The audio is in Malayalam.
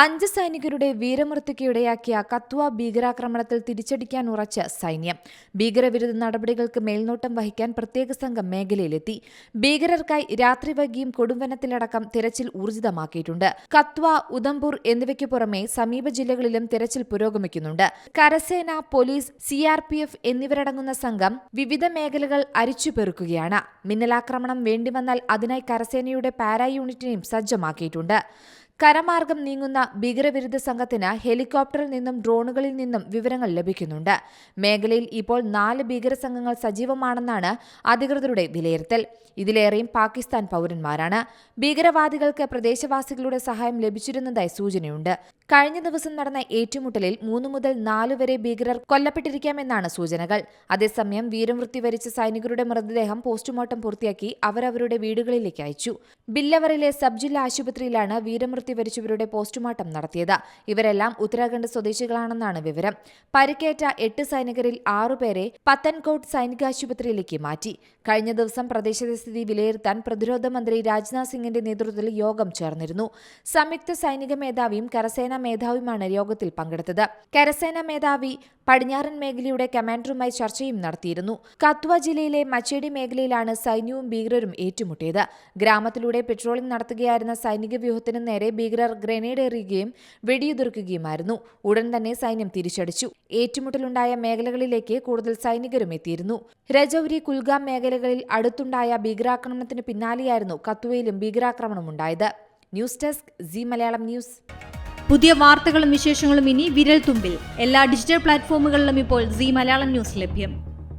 അഞ്ച് സൈനികരുടെ വീരമൃത്യുക്കിടയാക്കിയ കത്വ ഭീകരാക്രമണത്തിൽ തിരിച്ചടിക്കാൻ ഉറച്ച സൈന്യം. ഭീകരവിരുദ്ധ നടപടികൾക്ക് മേൽനോട്ടം വഹിക്കാൻ പ്രത്യേക സംഘം മേഖലയിലെത്തി. ഭീകരർക്കായി രാത്രി വൈകിയും കൊടുംവനത്തിലടക്കം തിരച്ചിൽ ഊർജിതമാക്കിയിട്ടുണ്ട്. കത്വ ഉദംപൂർ എന്നിവയ്ക്ക് പുറമെ സമീപ ജില്ലകളിലും തിരച്ചിൽ പുരോഗമിക്കുന്നുണ്ട്. കരസേന പോലീസ് സിആർപിഎഫ് എന്നിവരടങ്ങുന്ന സംഘം വിവിധ മേഖലകൾ അരിച്ചുപെറുക്കുകയാണ്. മിന്നലാക്രമണം വേണ്ടിവന്നാൽ അതിനായി കരസേനയുടെ പാരാ യൂണിറ്റിനെയും സജ്ജമാക്കിയിട്ടുണ്ട്. കരമാർഗം നീങ്ങുന്ന ഭീകരവിരുദ്ധ സംഘത്തിന് ഹെലികോപ്റ്ററിൽ നിന്നും ഡ്രോണുകളിൽ നിന്നും വിവരങ്ങൾ ലഭിക്കുന്നുണ്ട്. മേഖലയിൽ ഇപ്പോൾ നാല് ഭീകര സംഘങ്ങൾ സജീവമാണെന്നാണ് അധികൃതരുടെ വിലയിരുത്തൽ. ഇതിലേറെയും പാകിസ്ഥാൻ പൗരന്മാരാണ്. ഭീകരവാദികൾക്ക് പ്രദേശവാസികളുടെ സഹായം ലഭിച്ചിരുന്നതായി സൂചനയുണ്ട്. കഴിഞ്ഞ ദിവസം നടന്ന ഏറ്റുമുട്ടലിൽ മൂന്ന് മുതൽ നാലു വരെ ഭീകരർ കൊല്ലപ്പെട്ടിരിക്കാമെന്നാണ് സൂചനകൾ. അതേസമയം വീരമൃത്യു വരിച്ച സൈനികരുടെ മൃതദേഹം പോസ്റ്റ്മോർട്ടം പൂർത്തിയാക്കി അവരവരുടെ വീടുകളിലേക്ക് അയച്ചു. ബില്ലവറിലെ സബ് ജില്ലാ ആശുപത്രിയിലാണ് വീരമൃത്യു വരിച്ചവരുടെ പോസ്റ്റ്മോർട്ടം നടത്തിയത്. ഇവരെല്ലാം ഉത്തരാഖണ്ഡ് സ്വദേശികളാണെന്നാണ് വിവരം. പരിക്കേറ്റ എട്ട് സൈനികരിൽ ആറുപേരെ പത്തൻകോട്ട് സൈനികാശുപത്രിയിലേക്ക് മാറ്റി. കഴിഞ്ഞ ദിവസം പ്രദേശത്തെ സ്ഥിതി വിലയിരുത്താൻ പ്രതിരോധ മന്ത്രി രാജ്നാഥ് സിംഗിന്റെ നേതൃത്വത്തിൽ യോഗം ചേർന്നിരുന്നു. സംയുക്ത സൈനിക മേധാവിയും കരസേനാ മേധാവിയുമാണ് യോഗത്തിൽ പങ്കെടുത്തത്. കരസേനാ മേധാവി പടിഞ്ഞാറൻ മേഖലയുടെ കമാൻഡറുമായി ചർച്ചയും നടത്തിയിരുന്നു. കത്വ ജില്ലയിലെ മച്ചേടി മേഖലയിലാണ് സൈന്യവും ഭീകരരും ഏറ്റുമുട്ടിയത്. ഗ്രാമത്തിലൂടെ പെട്രോളിംഗ് നടത്തുകയായിരുന്ന സൈനിക വ്യൂഹത്തിന് നേരെ ഭീകരർ ഗ്രനേഡ് എറിയുകയും വെടിയുതിർക്കുകയുമായിരുന്നു. ഉടൻ തന്നെ സൈന്യം തിരിച്ചടിച്ചു. ഏറ്റുമുട്ടലുണ്ടായ മേഖലകളിലേക്ക് കൂടുതൽ സൈനികരും എത്തിയിരുന്നു. രജൌരി കുൽഗാം മേഖലകളിൽ അടുത്തുണ്ടായ ഭീകരാക്രമണത്തിന് പിന്നാലെയായിരുന്നു കത്വയിലും ഭീകരാക്രമണമുണ്ടായത് news desk G Malayalam news. പുതിയ വാർത്തകളും വിശേഷങ്ങളും ഇനി വിരൽ തുമ്പിൽ എല്ലാ ഡിജിറ്റൽ പ്ലാറ്റ്ഫോമുകളിലും ഇപ്പോൾ സി മലയാളം ന്യൂസ് ലഭ്യം.